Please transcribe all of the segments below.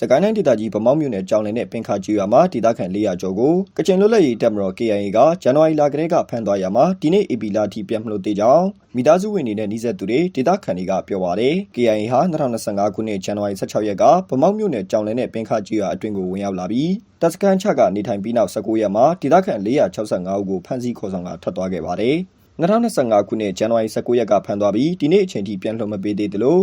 စကိုင်းတိုင်းဒေသကြီးဗမောက်မြို့နယ်ကြောင်လင်နဲ့ပင်ခါကျွော်မှာဒေသခံ400ကျော်ကိုကချင်လွတ်လပ်ရေးတပ်မတော် KIA ကဇန်နဝါရီလကတည်းကဖမ်းသွားရမှာဒီနေ့ AP လာထိပြန်မလို့တေကြောင်းမိသားစုဝင်တွေနဲ့နှိစက်သူတွေဒေသခံတွေကပြောပါတယ် KIA ဟာ2025ခုနှစ်ဇန်နဝါရီ16ရက်ကဗမောက်မြို့နယ်ကြောင်လင်နဲ့ပင်ခါကျွော်အတွင်းကိုဝင်ရောက်လာပြီးတပ်စခန်းချကနေထိုင်ပြီးနောက်19ရက်မှာဒေသခံ465ဦးကိုဖမ်းဆီးခေါ်ဆောင်လာထွက်သွားခဲ့ပါတယ်2025ခုနှစ်ဇန်နဝါရီ19ရက်ကဖမ်းသွားပြီးဒီနေ့အချိန်ထိပြန်လွှတ်မပေးသေးသလို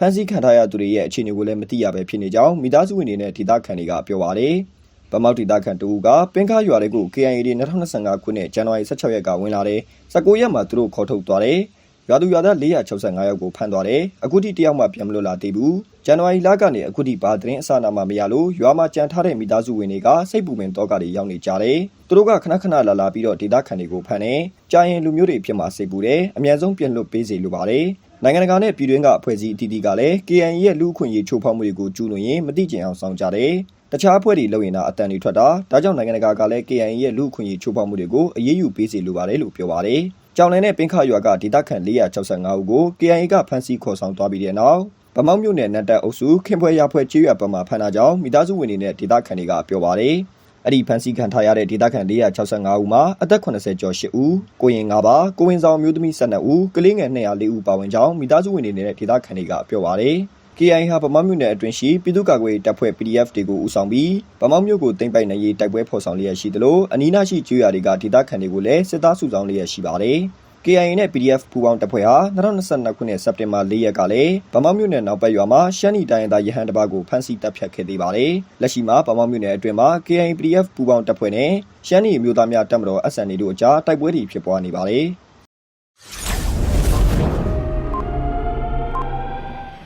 ဖမ်းဆီးခံထားရသူတွေရဲ့အခြေအနေကိုလည်းမသိရပဲဖြစ်နေကြောင်းမိသားစုဝင်တွေနဲ့ဒေသခံတွေကပြောပါတယ်။ဗမောက်ဒေသခံတူကပင်ခါရွာတွေကို KIA တွေ2025ခုနှစ်ဇန်နဝါရီ16ရက်ကဝင်လာတယ်။19ရက်မှာသူတို့ခေါ်ထုတ်သွားတယ်။ရွာသူရွာသား465ယောက်ကိုဖမ်းသွားတယ်။အခုထိတယောက်မှပြန်မလွတ်လာသေးဘူး။ဇန်နဝါရီလကနေအခုထိဘာသတင်းအစနာမှမရလို့ရွာမှာကြံထားတဲ့မိသားစုဝင်တွေကစိတ်ပူပင်တော့ကတွေရောက်နေကြတယ်။သူတို့ကခဏခဏလာလာပြီးတော့ဒေသခံတွေကိုဖမ်းတယ်။ကြာရင်လူမျိုးတွေဖြစ်မှာစိတ်ပူတယ်။အများဆုံးပြန်လွတ်ပေးစေလိုပါတယ်။ နိုင်ငံတကာနဲ့ပြည်တွင်းကအဖွဲ့အစည်းအသီးသီးကလည်း KN ရဲ့လူ့အခွင့်အရေးချိုးဖောက်မှုတွေကိုကျူးလွန်ရင်မတိကျင်အောင်ဆောင်ကြတယ်။တခြားအဖွဲ့တွေလုပ်ရင်တော့အတန်တွေထွက်တာဒါကြောင့်နိုင်ငံတကာကလည်း KN ရဲ့လူ့အခွင့်အရေးချိုးဖောက်မှုတွေကိုအရေးယူပေးစေလိုပါတယ်လို့ပြောပါတယ်။ကြောင်လည်နဲ့ပင်ခရွာကဒေသခံ465ဦးကို KN ကဖမ်းဆီးခေါ်ဆောင်သွားပြီးတဲ့နောက်ဗမောက်မြို့နယ်နတ်တက်အုပ်စုခင်ဖွဲရဖွဲ့ကျေးရွာပေါ်မှာဖမ်းတာကြောင့်မိသားစုဝင်တွေနဲ့ဒေသခံတွေကပြောပါတယ်။ အဲ့ဒီဖန်စီခံထားရတဲ့ဒေသခံ465ဦးမှာအသက်80ကျော်8ဦးကိုရင်9ပါကိုဝင်ဆောင်မျိုးသမီး12ဦးကလေးငယ်204ဦးပါဝင်ကြောင်းမိသားစုဝင်တွေနဲ့ဒေသခံတွေကပြောပါတယ်။ KI ဟာဗမောက်မြို့နယ်အတွင်းရှိပြည်သူ့ကာကွယ်တပ်ဖွဲ့ PDF တွေကိုဦးဆောင်ပြီးဗမောက်မြို့ကိုတင်ပိုက်နိုင်ရေးတိုက်ပွဲဖော်ဆောင်လျက်ရှိသလိုအနီးနားရှိကျွော်တွေကဒေသခံတွေကိုလည်းစစ်သားစုဆောင်လျက်ရှိပါတယ်။ KIA နဲ့ PDF ပူးပေါင်းတပ်ဖွဲ့ဟာ2022ခုနှစ်စက်တင်ဘာ4ရက်ကလည်းဗမောက်မြို့နယ်နောက်ပတ်ရွာမှာရှမ်းနီတိုင်းသားရဟန်းတပကိုဖမ်းဆီးတပ်ဖြတ်ခဲ့သေးပါတယ်။လက်ရှိမှာဗမောက်မြို့နယ်အတွင်းမှာ KIA PDF ပူးပေါင်းတပ်ဖွဲ့နဲ့ရှမ်းနီမျိုးသားများတပ်မတော် SNA တို့အကြားတိုက်ပွဲတွေဖြစ်ပွားနေပါတယ်။